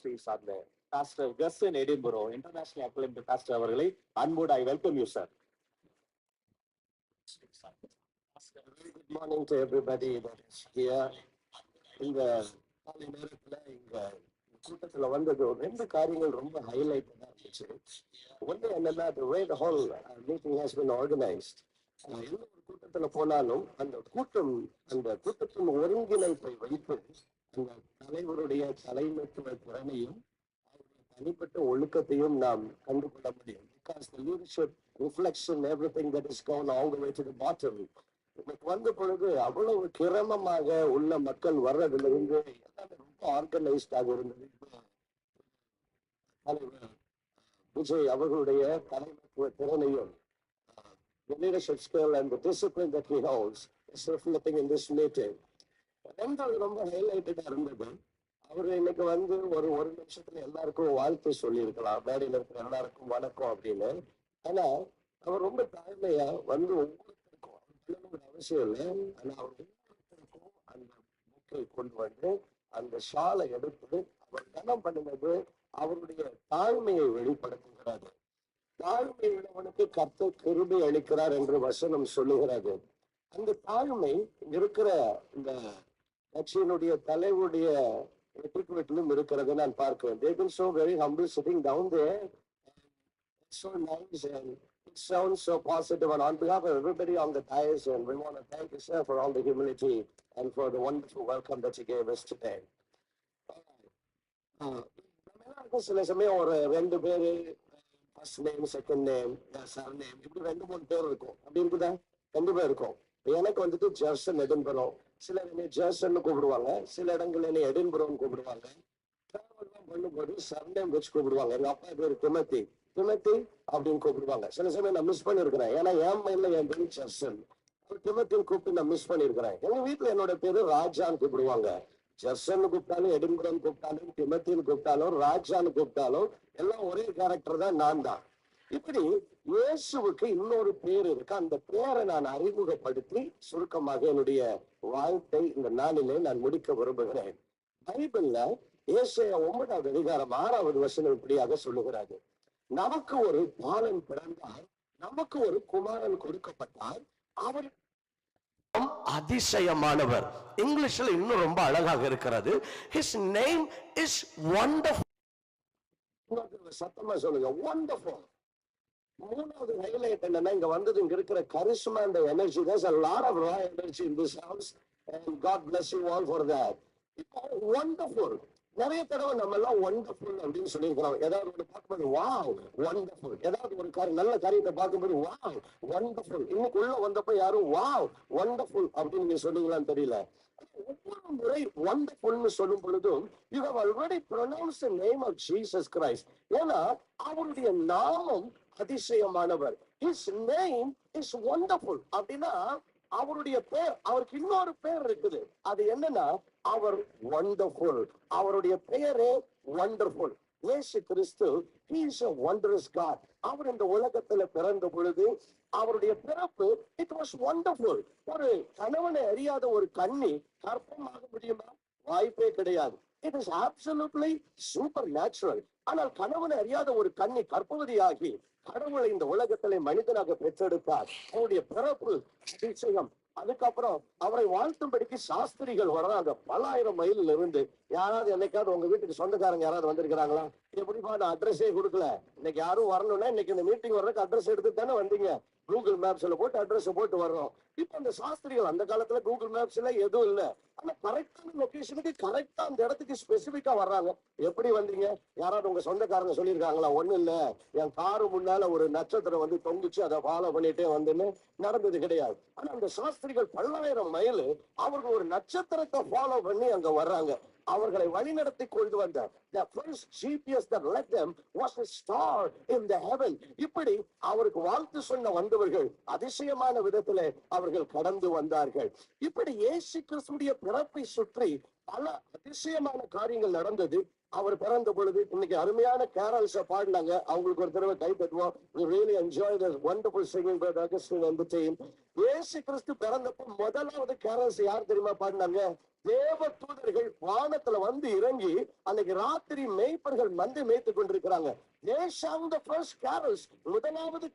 Ministry சார்ந்த pastor Gus in Edinburgh international acclaim pastor அவர்களை அன்போடு I welcome you sir Good morning to everybody that is here. இந்த காலை நேரத்துல இங்க கூட்டத்துல வந்தது ஒரு ரெண்டு காரியங்கள் ரொம்ப ஹைலைட்டடா இருந்துச்சு ஒண்ணு என்னன்னா the way the whole uh, meeting has been organized அஹ் எந்த ஒரு கூட்டத்துல போனாலும் அந்த கூட்டம் அந்த கூட்டத்தின் ஒருங்கிணைப்பை வைத்து அந்த தலைவருடைய தலைமைத்துவ திறனையும் அவருடைய தனிப்பட்ட ஒழுக்கத்தையும் நாம் கண்டுகொள்ள முடியும் because the leadership reflection everything that is gone all the way to the bottom இன்னைக்கு வந்த பொழுது அவ்வளவு கிரமமாக உள்ள மக்கள் வர்றதுல இருந்து எல்லாமே ரொம்ப ஆர்கனைஸ்டாக இருந்தது தலைவர் விஜய் அவர்களுடைய தலைமைத்துவ திறனையும் uh, the leadership skill and the discipline that he holds is reflecting in this meeting. ரெண்டாவது ரொம்ப ஹைலைட்டடா இருந்தது. அவர் இன்னைக்கு வந்து ஒரு ஒரு நிமிஷத்துல எல்லாருக்கும் வாழ்த்து சொல்லியிருக்கலாம். மேடையில இருக்கிற எல்லாருக்கும் வணக்கம் அப்படின்னு. ஆனா அவர் ரொம்ப தாழ்மையா வந்து ஒவ்வொருத்தருக்கும் அவர் சொல்லணுங்கிற அவசியம் இல்லை. ஆனா அவர் ஒவ்வொருத்தருக்கும் அந்த புக்கை கொண்டு வந்து அந்த ஷாலை எடுத்து அவர் கனம் பண்ணினது அவருடைய தாழ்மையை வெளிப்படுத்துகிறது. தாழ்மை உள்ளவனுக்கு கர்த்தர் கிருபை அளிக்கிறார் என்று வசனம் சொல்லுகிறது. அந்த தாழ்மை இருக்கிற இந்த கட்சியினுடைய தலைவருடைய எட்டிக்வெட்டிலும் இருக்கிறது நான் பார்க்கிறேன் they been so very humble sitting down there it's so nice and it sounds so positive and on behalf of everybody on the dais and we want to thank you sir for all the humility and for the wonderful welcome that you gave us today ஆஹ் நம்ம எல்லாருக்கும் சில சமயம் ஒரு ரெண்டு பேரு first name second name surname இப்படி ரெண்டு மூணு பேர் இருக்கும் அப்படி இருக்குதா கண்டிப்பா இருக்கும் இப்ப எனக்கு வந்துட்டு ஜெர்சன் எடின்புரம் சிலர் என்னை ஜெர்சன் கூப்பிடுவாங்க. சில இடங்கள்ல என்னை எடின்புரம் கூப்பிடுவாங்க. டிராவல்லாம் பண்ணும்போது சர்நேம் வச்சு கூப்பிடுவாங்க. எங்க அப்பா பேர் திமத்தி. திமத்தி அப்படின்னு கூப்பிடுவாங்க. சில சமயம் நான் மிஸ் பண்ணிருக்கிறேன். ஏன்னா என் மைண்ட்ல என் பேரு ஜெர்சன். திமத்தின்னு கூப்பிட்டு நான் மிஸ் பண்ணிருக்கிறேன். எங்க வீட்டுல என்னோட பேரு ராஜான்னு கூப்பிடுவாங்க. ஜெர்சன் கூப்பிட்டாலும் எடின்புரம் கூப்பிட்டாலும் திமத்தின்னு கூப்பிட்டாலும் ராஜான்னு கூப்பிட்டாலும் எல்லாம் ஒரே கேரக்டர் தான் நான் தான். இப்படி இயேசுவுக்கு இன்னொரு பேர் இருக்கு. அந்த பேரை நான் அறிமுகப்படுத்தி சுருக்கமாக என்னுடைய வாழ்க்கை இந்த நாளிலே நான் முடிக்க விரும்புகிறேன். பைபிள்ல ஏசாயா ஒன்பதாவது அதிகாரம் ஆறாவது வசனம் இப்படியாக சொல்லுகிறாரு நமக்கு ஒரு பாலன் பிறந்தார் நமக்கு ஒரு குமாரன் கொடுக்கப்பட்டார் அவர் அதிசயமானவர். இங்கிலீஷ்ல இன்னும் ரொம்ப அழகாக இருக்கிறது. ஹிஸ் நேம் இஸ் வண்டர்ஃபுல் சத்தமா சொல்லுங்க. ஒண்டர்ஃபுல் மூணாவது ஹைலைட் என்னன்னா இங்க வந்தது இங்க இருக்கிற கரிஷ்மா அந்த energy there's a lot of raw energy in this house and God bless you all for that. இப்போ நிறைய தடவை நம்ம எல்லாம் ஒண்டர்ஃபுல் அப்படின்னு சொல்லியிருக்கிறோம். ஏதாவது ஒன்று பார்க்கும்போது வாவ் ஒண்டர்ஃபுல் ஏதாவது ஒரு காரியம் நல்ல காரியத்தை பார்க்கும்போது வாவ் ஒண்டர்ஃபுல் இன்னைக்கு உள்ள வந்தப்ப யாரும் வாவ் ஒண்டர்ஃபுல் அப்படின்னு நீங்க சொல்லுங்களான்னு தெரியல. ஒவ்வொரு முறை ஒண்டர்ஃபுல்னு சொல்லும் பொழுதும் you have already pronounce name of Jesus Christ ஏன்னா அவருடைய நாமம் அதிசயமானவர். ஹிஸ் நேம் இஸ் ஒண்டர்ஃபுல் அப்படின்னா அவருடைய பேர் அவருக்கு இன்னொரு பேர் இருக்குது. அது என்னன்னா அவர் ஒண்டர்ஃபுல் அவருடைய பெயரே ஒண்டர்ஃபுல் இயேசு கிறிஸ்து இஸ் எ a காட் அவர் இந்த உலகத்துல பிறந்த பொழுது அவருடைய பிறப்பு இட் வாஸ் ஒண்டர்ஃபுல் ஒரு கணவனை அறியாத ஒரு கண்ணி கற்பமாக முடியுமா? வாய்ப்பே கிடையாது. It is absolutely supernatural ஆனால் கணவனை அறியாத ஒரு கண்ணி கற்பவதியாகி கடவுளை இந்த உலகத்திலே மனிதனாக பெற்றெடுத்தார். அவருடைய பிறப்பு அதிசயம் அதுக்கப்புறம் அவரை வாழ்த்தும்படிக்கு சாஸ்திரிகள் வர்றாங்க. பல்லாயிரம் மைலில் இருந்து யாராவது என்னைக்காவது உங்க வீட்டுக்கு சொந்தக்காரங்க யாராவது வந்திருக்கிறாங்களா? எப்படிப்பா நான் அட்ரஸே கொடுக்கல. இன்னைக்கு யாரும் வரணும்னா இன்னைக்கு இந்த மீட்டிங் வர்றதுக்கு அட்ரஸ் எடுத்து தானே வந்தீங்க. கூகுள் மேப்ஸ்ல போட்டு அட்ரஸ் போட்டு வர்றோம். இப்ப அந்த சாஸ்திரிகள் அந்த காலத்துல கூகுள் மேப்ஸ்ல எதுவும் இல்ல. ஆனா கரெக்டான லொகேஷனுக்கு கரெக்டா அந்த இடத்துக்கு ஸ்பெசிபிக்கா வர்றாங்க. எப்படி வந்தீங்க? யாராவது உங்க சொந்தக்காரங்க சொல்லியிருக்காங்களா? ஒண்ணு இல்ல. என் காரு முன்னால ஒரு நட்சத்திரம் வந்து தொங்குச்சு. அதை ஃபாலோ பண்ணிட்டே வந்துன்னு நடந்தது கிடையாது. ஆனா அந்த சாஸ்திரிகள் பல்லாயிரம் மைல் அவர்கள் ஒரு நட்சத்திரத்தை ஃபாலோ பண்ணி அங்க வர்றாங்க. அவர்களை வழிநடத்தி கொண்டு வந்த the first GPS that led them was a star in the heaven. இப்படி அவருக்கு வாழ்த்து சொன்ன வந்தவர்கள் அதிசயமான விதத்திலே அவர்கள் கடந்து வந்தார்கள். இப்படி இயேசு கிறிஸ்துடைய பிறப்பை சுற்றி பல அதிசயமான காரியங்கள் நடந்தது. அவர் பிறந்த பொழுது இன்னைக்கு அருமையான கேரல்ஸ பாடினாங்க. அவங்களுக்கு ஒரு தடவை கை தட்டுவோம். Really enjoy enjoy wonderful singing by Augustine Augustine and கிறிஸ்து பிறந்தப்ப முதலாவது கேரல்ஸ் யார் தெரியுமா பாடினாங்க? தேவ தூதர்கள் வானத்துல வந்து இறங்கி அன்னைக்கு ராத்திரி மேய்ப்பர்கள் மந்தை மேய்த்து கொண்டிருக்கிறாங்க. They sang the முதலாவது